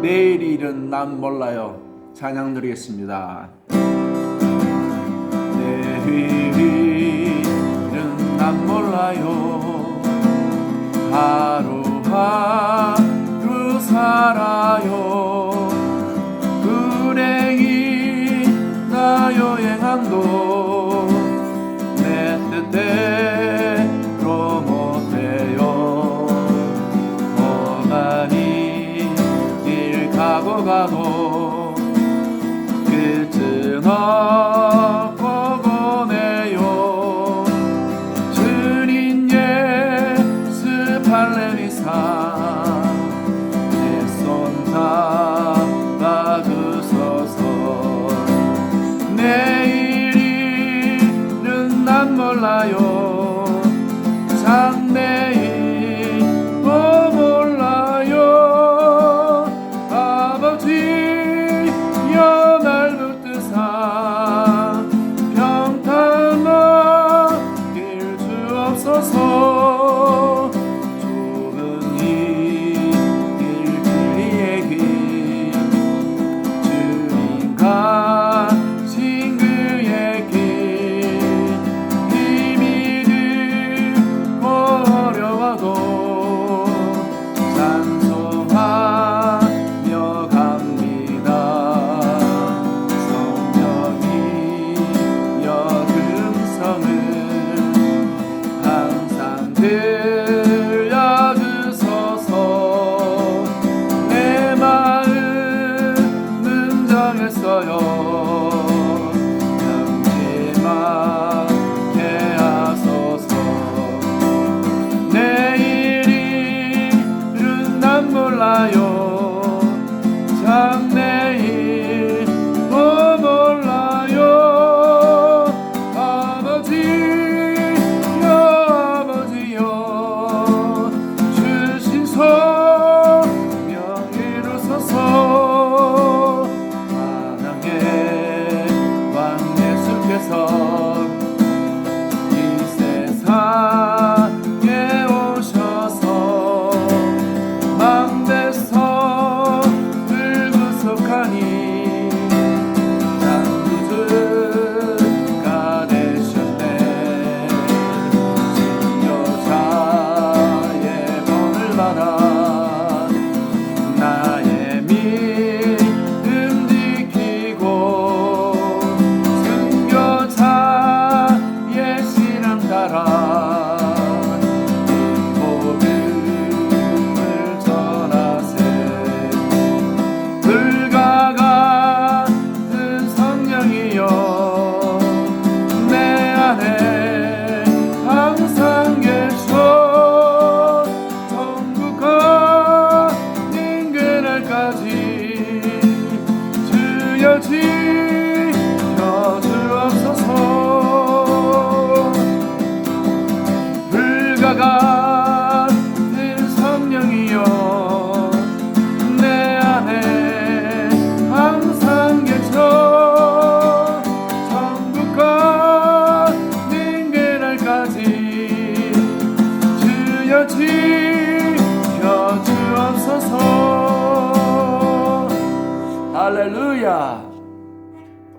내일 일은 난 몰라요. 찬양 드리겠습니다. 내일은 난 몰라요. 하루하루 살아요. 불행이 나 여행함도 내 뜻대로 못해요. 어머니 가고 가고 끝은 없고 보내요. 주님 예수 팔레미사 내손 잡아주소서. 내일은 난 몰라요. 상대 사랑했어요. 남지만 Hallelujah.